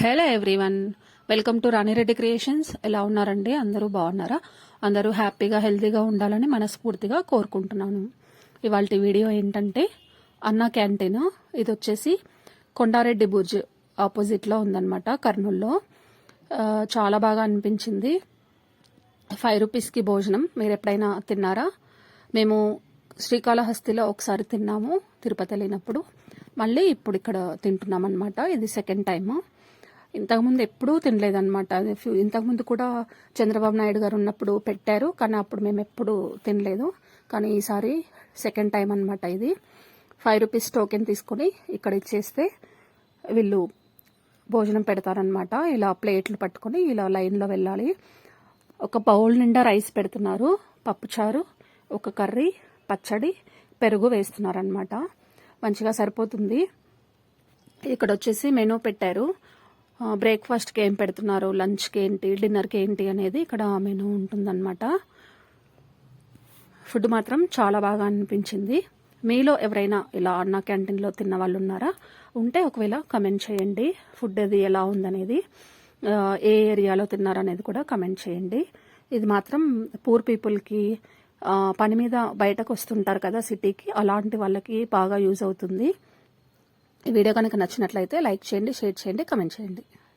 Hello everyone. Welcome to Rani Reddy creations. ఎలా ఉన్నారండి? అందరూ బాగున్నారా? అందరూ హ్యాపీగా హెల్తీగా ఉండాలని మనస్ఫూర్తిగా కోరుకుంటున్నాను. ఇవాళ వీడియో ఏంటంటే అన్న క్యాంటీన్. ఇది వచ్చేసి కొండారెడ్డి బుర్జ్ ఆపోజిట్లో ఉందన్నమాట కర్నూల్లో. చాలా బాగా అనిపించింది. ఫైవ్ రూపీస్కి భోజనం. మీరు ఎప్పుడైనా తిన్నారా? మేము శ్రీకాళహస్తిలో ఒకసారి తిన్నాము తిరుపతి వెళ్ళినప్పుడు. మళ్ళీ ఇప్పుడు ఇక్కడ తింటున్నాం అనమాట ఇది సెకండ్ టైము. ఇంతకుముందు ఎప్పుడూ తినలేదన్నమాట. అది ఇంతకుముందు కూడా చంద్రబాబు నాయుడు గారు ఉన్నప్పుడు పెట్టారు. కానీ అప్పుడు మేము ఎప్పుడు తినలేదు. కానీ ఈసారి సెకండ్ టైం అనమాట ఇది. ఫైవ్ రూపీస్ టోకెన్ తీసుకొని ఇక్కడ ఇచ్చేస్తే వీళ్ళు భోజనం పెడతారనమాట ఇలా ప్లేట్లు పట్టుకొని ఇలా లైన్లో వెళ్ళాలి. ఒక బౌల్ నిండా రైస్ పెడుతున్నారు. పప్పుచారు ఒక కర్రీ పచ్చడి పెరుగు వేస్తున్నారనమాట మంచిగా సరిపోతుంది. ఇక్కడ వచ్చేసి మెనూ పెట్టారు. బ్రేక్ఫాస్ట్కి ఏం పెడుతున్నారు? లంచ్కి ఏంటి? డిన్నర్కి ఏంటి అనేది ఇక్కడ మెనూ ఉంటుందన్నమాట. ఫుడ్ మాత్రం చాలా బాగా అనిపించింది. మీలో ఎవరైనా ఇలా అన్న క్యాంటీన్లో తిన్న వాళ్ళు ఉన్నారా ఉంటే ఒకవేళ కమెంట్ చేయండి. ఫుడ్ అది ఎలా ఉందనేది ఏ ఏరియాలో తిన్నారనేది కూడా కమెంట్ చేయండి. ఇది మాత్రం పూర్ పీపుల్కి పని మీద బయటకు వస్తుంటారు కదా సిటీకి అలాంటి వాళ్ళకి బాగా యూజ్ అవుతుంది. ఈ వీడియో కనుక నచ్చినట్లయితే లైక్ చేయండి షేర్ చేయండి కమెంట్ చేయండి.